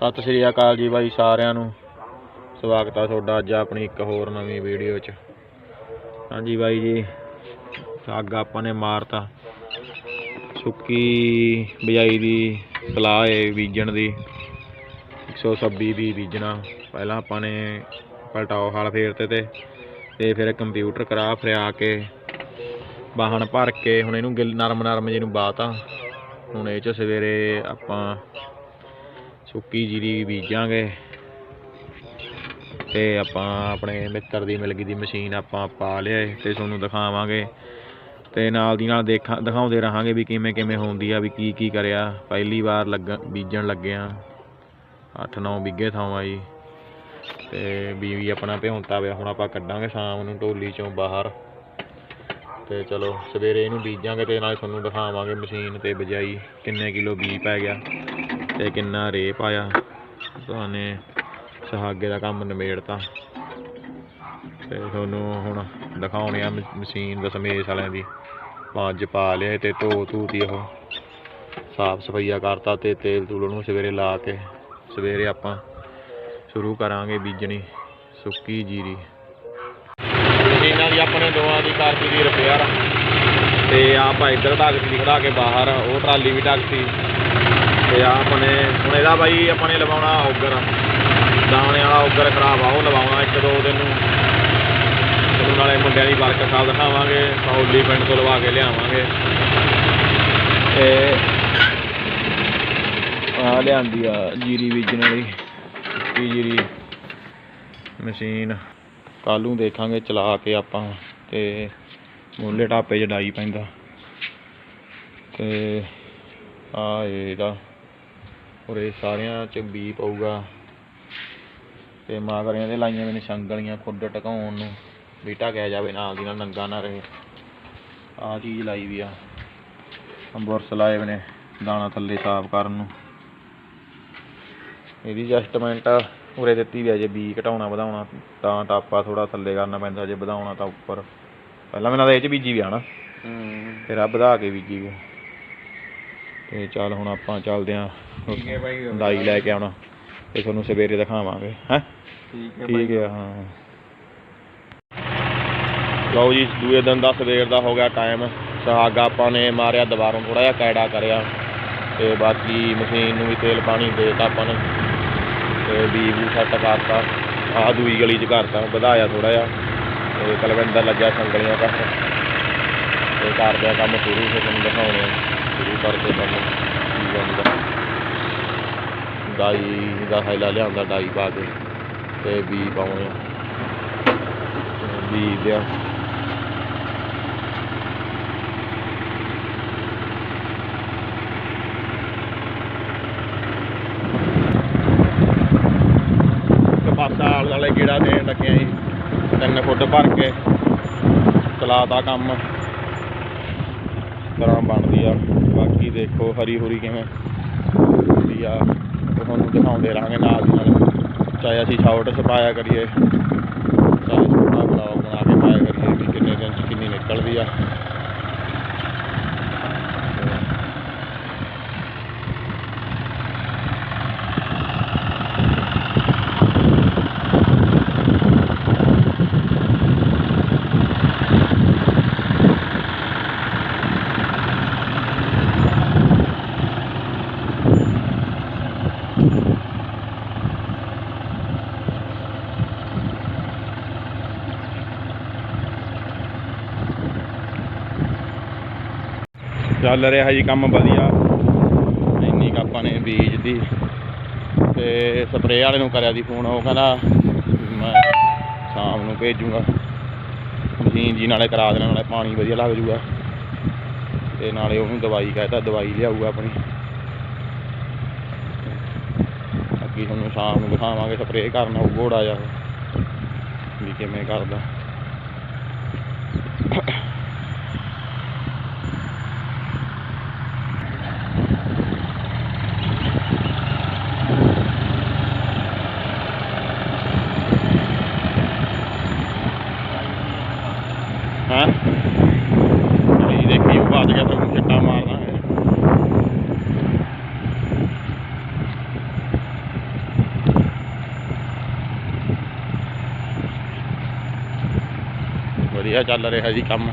ਸਤਿ ਸ਼੍ਰੀ ਅਕਾਲ ਜੀ ਬਾਈ ਸਾਰਿਆਂ ਨੂੰ। ਸਵਾਗਤ ਆ ਤੁਹਾਡਾ ਅੱਜ ਆਪਣੀ ਇੱਕ ਹੋਰ ਨਵੀਂ ਵੀਡੀਓ 'ਚ। ਹਾਂਜੀ ਬਾਈ ਜੀ, ਅੱਗ ਆਪਾਂ ਨੇ ਮਾਰਤਾ। ਸੁੱਕੀ ਬਿਜਾਈ ਦੀ ਸਲਾਹ ਹੈ ਬੀਜਣ ਦੀ। 126 ਵੀ ਬੀਜਣਾ। ਪਹਿਲਾਂ ਆਪਾਂ ਨੇ ਪਲਟਾਓ ਹਾਲ ਫੇਰਤੇ ਤੇ ਤੇ ਫਿਰ ਕੰਪਿਊਟਰ ਕਰਾ ਫਰਿਆ ਕੇ ਬਾਹਣ ਭਰ ਕੇ, ਹੁਣ ਇਹਨੂੰ ਗਿੱਲ ਨਰਮ ਨਰਮ ਜਿਹਨੂੰ ਬਾਤਾ ਹੁਣ ਇਹ 'ਚ ਸਵੇਰੇ ਆਪਾਂ ਸੁੱਕੀ ਜੀਰੀ ਬੀਜਾਂਗੇ। ਤੇ ਆਪਾਂ ਆਪਣੇ ਮਿੱਤਰ ਦੀ ਮਿਲ ਗਈ ਦੀ ਮਸ਼ੀਨ ਆਪਾਂ ਪਾ ਲਿਆ ਤੇ ਤੁਹਾਨੂੰ ਦਿਖਾਵਾਂਗੇ। ਤੇ ਨਾਲ ਦੀ ਨਾਲ ਦੇਖਾਂ, ਦਿਖਾਉਂਦੇ ਰਹਾਂਗੇ ਵੀ ਕਿਵੇਂ ਕਿਵੇਂ ਹੁੰਦੀ ਆ, ਵੀ ਕੀ ਕੀ ਕਰਿਆ। ਪਹਿਲੀ ਵਾਰ ਲੱਗ, ਬੀਜਣ ਲੱਗਿਆ 8-9 ਬਿੱਗੇ ਥਾਂ ਆ ਜੀ। ਤੇ ਬੀਵੀ ਆਪਣਾ ਭਿਉਂਤਾ ਪਿਆ, ਹੁਣ ਆਪਾਂ ਕੱਢਾਂਗੇ ਸ਼ਾਮ ਨੂੰ ਢੋਲੀ ਚੋਂ ਬਾਹਰ। ਤੇ ਚਲੋ, ਸਵੇਰੇ ਇਹਨੂੰ ਬੀਜਾਂਗੇ ਤੇ ਨਾਲ ਤੁਹਾਨੂੰ ਦਿਖਾਵਾਂਗੇ ਮਸ਼ੀਨ ਤੇ ਬਜਾਈ ਕਿੰਨੇ ਕਿਲੋ ਬੀਜ ਪੈ ਗਿਆ। ਤੇ ਕਿੰਨਾ ਰੇ ਪਾਇਆ। ਤੁਹਾਨੂੰ ਸੁਹਾਗੇ ਦਾ ਕੰਮ ਨਿਬੇੜਤਾ। ਤੇ ਤੁਹਾਨੂੰ ਹੁਣ ਦਿਖਾਉਣੇ ਆ ਮ- ਮਸ਼ੀਨ ਸਮੇਸ ਵਾਲਿਆਂ ਦੀ। ਪੰਜ ਪਾ ਲਿਆ ਤੇ ਧੋ ਧੂਤੀ ਉਹ। ਸਾਫ਼ ਸਫਾਈਆ ਕਰਤਾ ਤੇ ਤੇਲ ਤੂਲ ਨੂੰ ਸਵੇਰੇ ਲਾ ਕੇ ਸਵੇਰੇ ਆਪਾਂ ਸ਼ੁਰੂ ਕਰਾਂਗੇ ਬੀਜਣੀ ਸੁੱਕੀ ਜੀਰੀ। ਮਸ਼ੀਨਾਂ ਦੀ ਆਪਣੇ ਦੋਵਾਂ ਦੀ ਕਰਤੀ ਦੀ ਰਿਪੇਅਰ ਤੇ ਆਪਾਂ ਇੱਧਰ ਢੱਕ ਦੀ ਖੜਾ ਕੇ ਬਾਹਰ, ਉਹ ਟਰਾਲੀ ਵੀ ਢੱਕਤੀ ਤੇ ਆਹ ਆਪਣੇ, ਹੁਣ ਇਹਦਾ ਬਾਈ ਆਪਾਂ ਨੇ ਲਵਾਉਣਾ ਔਗਰ। ਦਾਣੇ ਵਾਲਾ ਔਗਰ ਖਰਾਬ ਆ, ਉਹ ਲਵਾਉਣਾ ਇੱਕ ਦੋ ਦਿਨ ਨੂੰ। ਤੁਹਾਨੂੰ ਨਾਲੇ ਮੁੰਡਿਆਂ ਦੀ ਬਰਕਤ ਸਾਹਿਬ ਦਿਖਾਵਾਂਗੇ ਸੌਲੀ ਪਿੰਡ ਤੋਂ ਲਵਾ ਕੇ ਲਿਆਵਾਂਗੇ। ਤੇ ਆ ਲਿਆਂਦੀ ਆ ਜੀਰੀ ਬੀਜਣ ਵਾਲੀ, ਕੀ ਜੀਰੀ? ਮਸ਼ੀਨ। ਕੱਲ੍ਹ ਨੂੰ ਦੇਖਾਂਗੇ, ਚਲਾ ਕੇ ਆਪਾਂ, ਤੇ ਮੁੱਲੇ ਢਾਪੇ 'ਚ ਡਾਈ ਪੈਂਦਾ। ਤੇ ਆ ਇਹਦਾ ਉਰੇ ਸਾਰਿਆਂ 'ਚ ਬੀ ਪਊਗਾ। ਤੇ ਮਾਗਰੀਆਂ ਦੇ ਲਾਈਆਂ ਵੀ ਨੇ ਸੰਗਲੀਆਂ ਖੁੱਡ ਟਕਾਉਣ ਨੂੰ। ਵੀ ਢਕਿਆ ਜਾਵੇ ਨਾਲ ਦੀ ਨਾਲ ਨੰਗਾ ਨਾ ਰਹੇ। ਆ ਚੀਜ਼ ਲਾਈ ਵੀ ਆ। ਬੁਰਸ ਲਾਏ ਵੀ ਨੇ ਦਾਣਾ ਥੱਲੇ ਸਾਫ਼ ਕਰਨ ਨੂੰ। ਇਹਦੀ ਐਡਜਸਟਮੈਂਟ ਉਰੇ ਦਿੱਤੀ ਵੀ ਆ ਜੇ ਬੀ ਘਟਾਉਣਾ ਵਧਾਉਣਾ ਤਾਂ ਟਾਪਾ ਥੋੜਾ ਥੱਲੇ ਕਰਨਾ ਪੈਂਦਾ ਜੇ ਵਧਾਉਣਾ ਤਾਂ ਉੱਪਰ। ਪਹਿਲਾਂ ਮੈਨੂੰ ਲੱਗਦਾ ਇਹ ਚ ਬੀਜੀ ਵੀ ਆ ਨਾ। ਫਿਰ ਆ ਵਧਾ ਕੇ ਬੀਜੀ ਵੀ। ਤੇ ਚੱਲ ਹੁਣ ਆਪਾਂ ਚੱਲਦੇ ਆਂ ਠੀਕ ਹੈ ਬਾਈ ਦਾਈ ਲੈ ਕੇ ਆਉਣਾ ਤੇ ਤੁਹਾਨੂੰ ਸਵੇਰੇ ਦਿਖਾਵਾਂਗੇ ਹੈ? ਠੀਕ ਹੈ ਠੀਕ ਹੈ ਹਾਂ। ਲਓ ਜੀ ਦੂਏ ਦਿਨ ਦਾ ਸਵੇਰ ਦਾ ਹੋ ਗਿਆ ਟਾਈਮ ਸਾਗ ਆਪਾਂ ਨੇ ਮਾਰਿਆ ਦੁਬਾਰਾ ਥੋੜਾ ਜਿਹਾ ਕੈੜਾ ਕਰਿਆ। ਤੇ ਬਾਕੀ ਮਸ਼ੀਨ ਨੂੰ ਵੀ ਤੇਲ ਪਾਣੀ ਦੇਤਾ ਆਪਾਂ ਨੇ। ਤੇ ਵੀ ਸੈੱਟ ਕਰਤਾ। ਆਹ ਦੂਈ ਗਲੀ ਚ ਕਰਤਾ ਵਧਾਇਆ ਥੋੜਾ ਜਿਹਾ। ਤੇ ਕਲਵਿੰਦਰ ਲੱਗਿਆ ਸੰਗਲੀਆਂ ਕੱਟ ਤੇ ਕਰਦੇ ਆ ਕੰਮ ਸ਼ੁਰੂ ਫਿਰ ਤੁਹਾਨੂੰ ਦਿਖਾਉਣੇ ਆ। ਸ਼ੁਰੂ ਕਰਦੇ ਕੰਮ ਕੀ ਬਣਦਾ ਡਾਈ ਦਾ ਹੈਲਾ ਲਿਆਂਦਾ, ਡਾਈ ਪਾ ਕੇ ਤੇ ਬੀ ਪਾਉਣੇ ਆ। ਤੇ ਦਿਆ ਕਪਾਸਾ ਵਾਲੇ ਗੇੜਾ ਦੇਣ ਲੱਗਿਆ ਜੀ। ਤਿੰਨ ਫੁੱਟ ਭਰ ਕੇ। ਚਲਾਤਾ ਕੰਮ। ਤਰ੍ਹਾਂ ਬਣਦੀ ਆ। ਬਾਕੀ ਦੇਖੋ ਹਰੀ ਹੁਰੀ ਕਿਵੇਂ ਹੁੰਦੀ ਆ। ਤੁਹਾਨੂੰ ਦਿਖਾਉਂਦੇ ਰਹਾਂਗੇ ਨਾਲ ਦੀ ਨਾਲ। ਚਾਹੇ ਅਸੀਂ ਸ਼ਾਰਟ ਛਪਾਇਆ ਕਰੀਏ, ਚਾਹੇ ਛੋਟਾ ਬਲੌਗ ਬਣਾ ਕੇ ਪਾਇਆ ਕਰੀਏ ਵੀ ਕਿੰਨੇ ਦਿਨ ਚ ਕਿੰਨੀ ਨਿਕਲਦੀ ਆ। ਚੱਲ ਰਿਹਾ ਜੀ ਕੰਮ ਵਧੀਆ। ਇੰਨੀ ਕੁ ਆਪਾਂ ਨੇ ਬੀਜ ਦੀ। ਤੇ ਸਪਰੇਅ ਵਾਲੇ ਨੂੰ ਕਰਿਆ ਦੀ ਫੋਨ, ਉਹ ਕਹਿੰਦਾ, ਮੈਂ ਸ਼ਾਮ ਨੂੰ ਭੇਜੂਗਾ। ਮਸ਼ੀਨ ਜੀ ਨਾਲੇ ਕਰਾ ਦੇਣਾ, ਨਾਲੇ ਪਾਣੀ ਵਧੀਆ ਲੱਗ ਜੂਗਾ। ਤੇ ਨਾਲੇ ਉਹਨੂੰ ਦਵਾਈ ਕਹਿੰਦਾ ਦਵਾਈ ਲਿਆਊਗਾ ਆਪਣੀ। ਅੱਗੇ ਤੁਹਾਨੂੰ ਸ਼ਾਮ ਨੂੰ ਦਿਖਾਵਾਂਗੇ, ਸਪਰੇਅ ਕਰਨ ਉਹ ਘੋੜਾ ਜਾ ਵੀ ਕਿਵੇਂ ਕਰਦਾ। ਬਚ ਗਿਆ ਤਾਂ ਉਹਨੂੰ ਛੱਟਾ ਮਾਰ ਦਾਂਗੇ ਵਧੀਆ ਚੱਲ ਰਿਹਾ ਜੀ ਕੰਮ।